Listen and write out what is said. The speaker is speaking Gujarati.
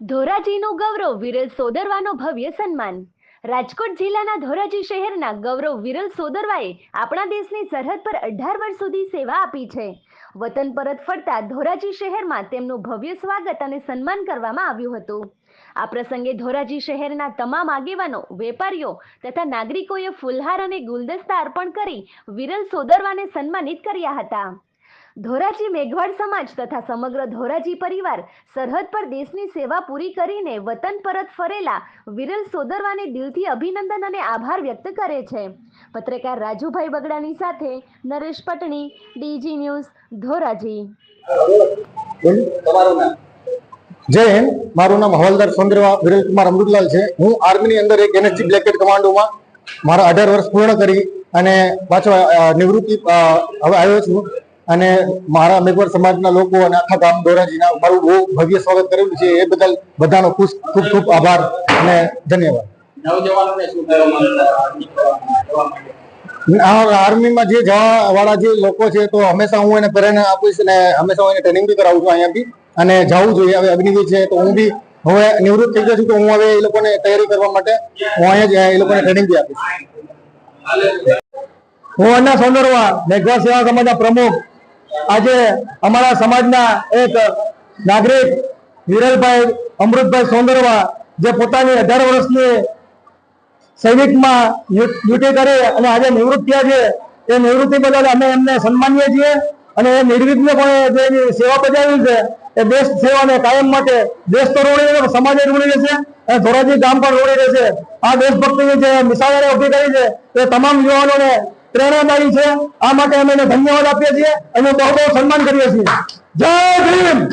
ધોરાજીનું ગૌરવ વિરલ સોદરવાનો ભવ્ય સન્માન. રાજકોટ જિલ્લાના ધોરાજી શહેરના ગૌરવ વિરલ સોદરવાએ આપણા દેશની સરહદ પર અઢાર વર્ષ સુધી સેવા આપી છે. વતન પરત ફરતા ધોરાજી શહેરમાં તેમનું ભવ્ય સ્વાગત અને સન્માન કરવામાં આવ્યું હતું. આ પ્રસંગે ધોરાજી શહેરના તમામ આગેવાનો, વેપારીઓ તથા નાગરિકોએ ફુલહાર અને ગુલદસ્તા અર્પણ કરી વિરલ સોદરવાને સન્માનિત કર્યા હતા. ધોરાજી મેઘવાડ સમાજ તથા સમગ્ર ધોરાજી પરિવાર સરહદ પર દેશની સેવા પૂરી કરીને વતન પરત ફરેલા વિરલ સોદરવાને દિલથી અભિનંદન અને આભાર વ્યક્ત કરે છે. પત્રકાર રાજુભાઈ બગડાની સાથે નરેશ પટણી ડીજી ન્યૂઝ ધોરાજી. જય હિન્દ. મારું નામ હવાલદાર સોંદરવા વિરલ કુમાર અમૃતલાલ છે. હું આર્મીની અંદર એક એનએસજી બ્લેકેટ કમાન્ડોમાં મારા અઢાર વર્ષ પૂર્ણ કરી અને પાછો નિવૃત્તિ હવે આવ્યો છું. અને મારા મેઘવાડ સમાજના લોકો અને આખા ગામ ધોરાજીના મારું બહુ ભવ્ય સ્વાગત કરેલું છે. એ બદલ બધાનો ખુશ ખૂબ ખૂબ આભાર અને ધન્યવાદ. આર્મીમાં જે જવા વાળા જે લોકો છે તો હંમેશા હું એને પ્રેરણા આપીશ અને હંમેશા હું એને ટ્રેનિંગ બી કરાવું છું અહીંયા બી અને જવું જોઈએ. હવે અગ્નિવીર છે તો હું બી હવે નિવૃત્ત થઈ ગયો છું તો હું હવે એ લોકોને તૈયારી કરવા માટે હું અહીંયા જ એ લોકોને ટ્રેનિંગ બી આપીશ. હું અન્ના સોંદરવા મેઘવા સેવા સમાજના પ્રમુખ. આજે અમારા સમાજના એક નાગરિક વિરલભાઈ અમૃતભાઈ સોંદરવા જે પોતાની અઢાર વર્ષની સૈનિકમાં ડ્યુટી કરી અને આજે નિવૃત્ત થયા છે, એ નિવૃત્તિ બદલ અમે એમને સન્માનીએ છીએ અને એ નિર્વિઘ્ન પણ જે સેવા બજાવી છે, એ દેશ સેવાને કાયમ માટે દેશ તો રોડી રહેશે સમાજ રોડી રહેશે અને ધોરાજી ગામ પણ રોડી રહેશે. આ દેશભક્તિની જે મિસાલ ઊભી કરી છે, એ તમામ યુવાનોને પ્રેરણાદાયી છે. આ માટે અમે એને ધન્યવાદ આપીએ છીએ. અને બહુ બહુ સન્માન કરીએ છીએ. જય ભીમ!